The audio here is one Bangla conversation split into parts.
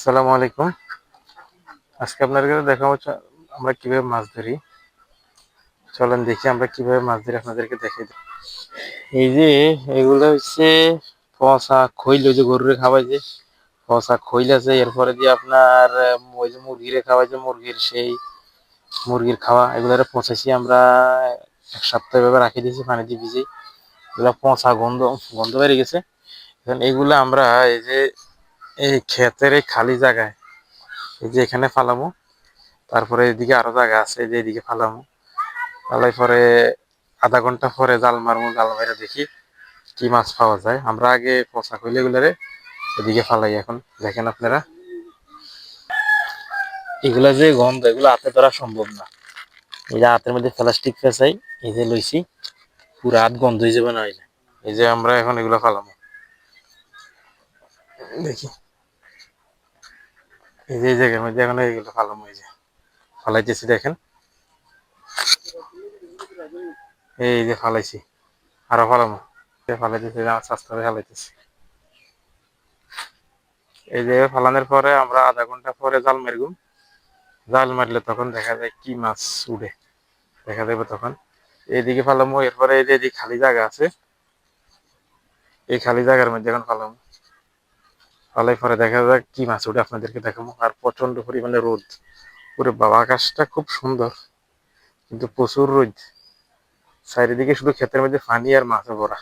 আসসালামু আলাইকুম। আজকে আপনাদের দেখাবো আমরা কীভাবে মাছ ধরি। চলেন দেখি আমরা কীভাবে মাছ ধরি, আপনাদেরকে দেখাই দিই। এই যে, এগুলো হচ্ছে পচা খৈল, ওই যে গরুরে খাওয়াই যে, পচা খৈল আছে। এরপরে দিয়ে আপনার ওই যে মুরগিরে খাওয়াই যে, মুরগির সেই, মুরগির খাওয়া এগুলো পচাইছি আমরা, এক সপ্তাহ এভাবে রাখি দিয়েছি, পানি দিয়ে ভিজে এগুলো পচা গন্ধ গন্ধ বেড়ে গেছে। এখন এগুলো আমরা এই যে এই ক্ষেতের এই খালি জায়গায়। এই যে এখানে ফালামো, তারপরে এদিকে আরও জায়গা আছে যে এদিকে ফালামো। ফালাই পরে আধা ঘণ্টা পরে জাল মারবো জাল মারে দেখি কি মাছ পাওয়া যায়। আমরা আগে পচা কইলে গুলারে এদিকে ফালাই এখন, দেখেন আপনারা। এগুলা যে গন্ধ, এগুলো হাতে ধরা সম্ভব না। এই যে হাতের মধ্যে প্লাস্টিক ফেসাই এই যে লইছি, পুরো হাত গন্ধ হয়ে যাবে না এই যে আমরা এখন এগুলো ফালামো। দেখি। এই যে, এই জায়গার মধ্যে এখন এইগুলো ফালামো এই যে। ফালাইতেছি, দেখেন। এই যে ফালাইছি। আরও ফালামো। ফালাইতেছি আস্তে ফালাইতেছি। এই যে ফালানোর পরে আমরা আধা ঘণ্টা পরে জাল মারগুম। জাল মারলে তখন দেখা যায় কি মাছ উঠে দেখা যাবে তখন। এইদিকে ফালামো, এরপরে এই যে খালি জায়গা আছে। এই খালি জায়গার মধ্যে এখন ফালামো। ফালাই পরে দেখা যাক কি মাছ উঠে আপনাদেরকে দেখাবো। আর প্রচণ্ড পরিমাণে রোদ। পুরো বাবা, আকাশটা খুব সুন্দর। কিন্তু প্রচুর রোদ। চারিদিকে শুধু ক্ষেতের মধ্যে পানি আর মাছে ভরা।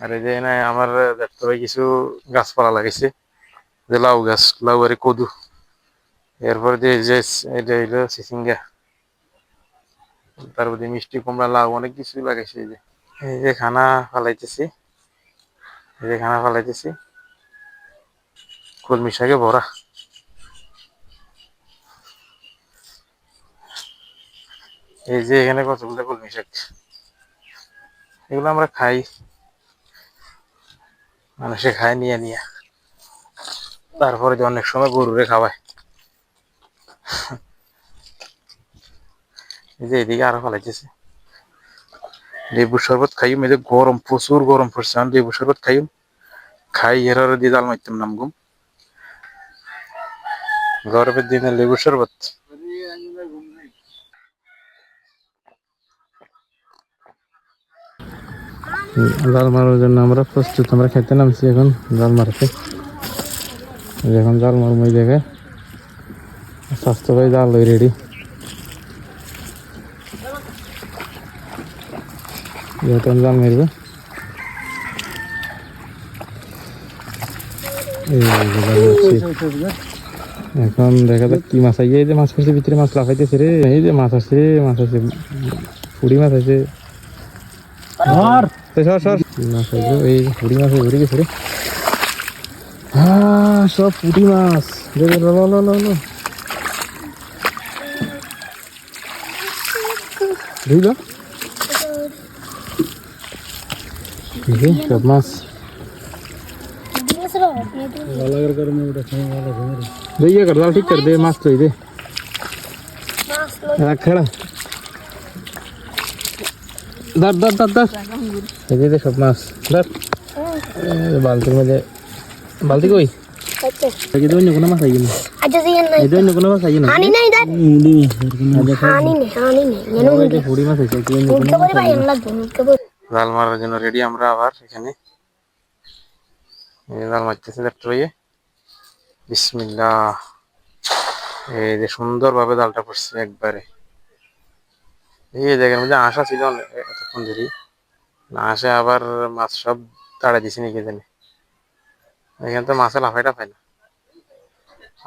আর এই যে না আমার দেখতে পাই কিছু গাছপালা লাগাইছে। যে লাউ গাছ, লাউ আর কদু। এরপরে যে যে এটা হইল চিচিঙ্গা তারপর দিয়ে মিষ্টি কুমড়া, লাউ অনেক কিছু লাগাইছে এই যে। এই যে খানা ফালাইতেছি। এই যে খানা ফালাইতেছি। কলমি শাকে ভরা। এই যে এখানে কতগুলো কলমি শাক? এগুলো আমরা খাই। মানুষে খায় নিয়ে নিয়ে। তারপরে যে অনেক সময় গরুরে খাওয়ায়। এই যে এদিকে আরও ফেলাইতেছে। লেবু শরবত খাইম, এই যে গরম, প্রচুর গরম পড়ছে লেবু শরবত খাইম। খাই, এর দিয়ে জাল মারতাম নাম গুম গরমের দিনে লেবু শরবত। জাল মারার জন্য আমরা প্রস্তুত, আমরা খেতে নামছি এখন জাল মারতে এখন জাল মারবো এই জায়গায়। স্বাস্থ্য জাল রেডি যেহেতু আমি জাল মারবো। এই। এখন দেখা যাক কি মাছ আইয়ে এই যে মাছ পড়ছে ভিতরে মাছ লাফাইতেছে রে। এই যে মাছ আছে মাছ আছে ফুড়ি মাছ আছে সর সর। মাছ এই ফুড়ি মাছ ঘুরে গেছে রে। হ্যাঁ সব পুঁটি মাছ। দে দে, লো লো লো। লো লো সব মাছ। ওটা ভালো ये कर दाल ठीक कर दे मस्त होई दे रख खड़ा धर धर धर धर এই যে সব মাছ ধর এই বালতির মধ্যে বালতি কই এই যে অন্য কোনো মাছ আইনি আচ্ছা দিয়েন নাই এই যে অন্য কোনো মাছ আইনি হানি নাই দাদ মুড়ি হানি নেই হানি নেই যেন এই যে ফুড়ি মাছ আছে কি অন্য উঠতে পারি ভাই আমরা উঠতে পারি জাল মারার জন্য রেডি আমরা আবার এখানে এই জাল মারতেছে দেখতে পাইয়ে বিসমিল্লাহ। এই যে জালটা পড়ছে একবারে। এই জায়গার মধ্যে আশা ছিল এতক্ষণ ধরে আসে আবার মাছ সব তাড়া দিছে নাকি জানি। এখানে তো মাছে লাফাই টাফাই না।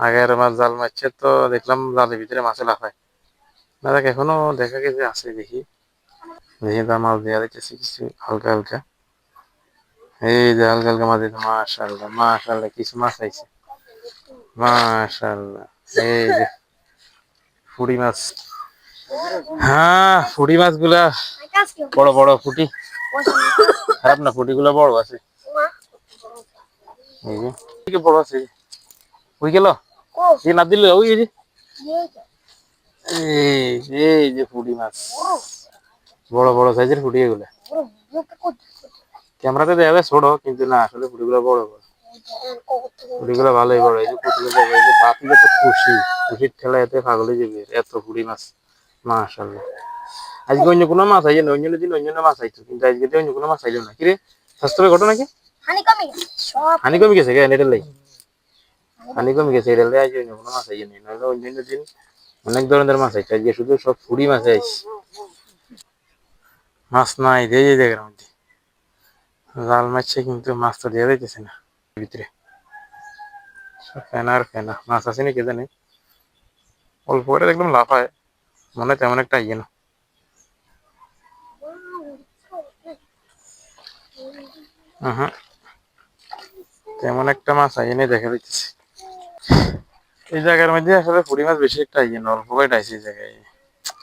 আগের মাছ জাল মারছে তো দেখলাম জালের ভিতরে মাছে লাফায়। না, দেখ, এখনও দেখা গেছে, আছে দেখি। দেখি তার মাছ দেওয়া যাইতেছে কিছু হালকা হালকা। এই যে হালকা হালকা মাছ দিতে মাশাল্লাহ মাশাল্লাহ কিছু মাছ আইছে। মাশাল্লাহ এই যে ফুড়ি মাছ। হ্যাঁ ফুড়ি মাছগুলা বড় বড় ফুটি। খারাপ না ফুটিগুলা বড় আছে। এই যে বড় আছে। ওই গেল? এই না দিল ওই এই যে। এই যে ফুটি মাছ। বড় বড় সাইজের ফুটি এগুলা। ক্যামেরাতে দেখা যায় ছোট কিন্তু না আসলে ফুটিগুলো বড় বড়। ভালোই বড় এই যে এই যে তো খুশি খুশির ঠেলা এতে পাগলে যাবে এত পুরি মাছ মাশাল্লাহ আজকে অন্য কোনো মাছ অন্য দিন অন্য মাছ আইতো কিন্তু আজকে অন্য কোনো মাছ আইলো না। কিরে স্বাস্থ্য ঘটনা কি? হানি কমে গেছে সব। হানি কমে গেছে কেন এটা লাই? হানি কমে গেছে এটা লাই আজকে অন্য কোনো মাছ আইয়ে নেই নইলে অন্য দিন অনেক ধরনের মাছ আইছে আজকে শুধু সব ফুড়ি মাছ আইছে। মাছ নাই রে এই মধ্যে জাল মারছে কিন্তু মাছ তো দেওয়া যাইতেছে না। ভিতরে। ফেনা আর ফেনা মাছ আছে নাকি জানি? অল্প করে একদম লাফায় মনে তেমন একটা ইয়ে না। তেমন একটা মাছ আইনে দেখা যাচ্ছে এই জায়গার মধ্যে আসলে পুরি মাছ বেশি একটা ইয়ে না, অল্প করে ডাইছে এই জায়গায়।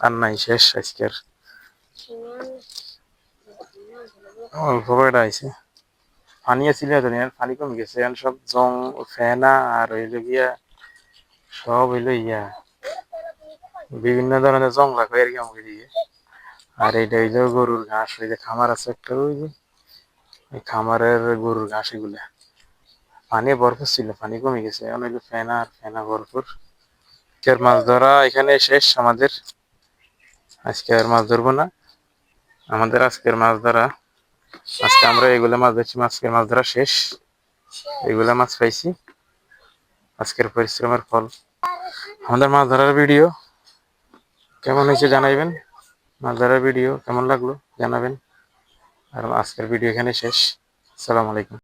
আর নাই শেষ আজকের। অল্প করে ডাইছে। পানি আছিল পানি কমে গেছে। সব জং, ফেনা আর হইল গিয়া সব হইল ইয়া। বিভিন্ন ধরনের জং রাখে আর কি আমাকে দিয়ে আর এইটা হইল গরুর ঘাস ওই যে খামার আছে একটা ওই যে খামারের গরুর ঘাস এগুলা পানি ভরপুর ছিল, পানি কমে গেছে। এখন হইল ফেনা আর ফেনা ভরপুর আজকের মাছ ধরা এখানে শেষ আমাদের। আজকে আর মাছ ধরবো না। আমাদের আজকের মাছ ধরা আজকে আমরা এগুলা মাছ ধরছি আজকের মাছ ধরা শেষ। এগুলা মাছ পাইছি। আজকের পরিশ্রমের ফল। আমাদের মাছ ধরার ভিডিও কেমন হয়েছে জানাইবেন? মাছ ধরার ভিডিও কেমন লাগল জানাবেন। আর আজকের ভিডিও এখানে শেষ। আসসালামু আলাইকুম।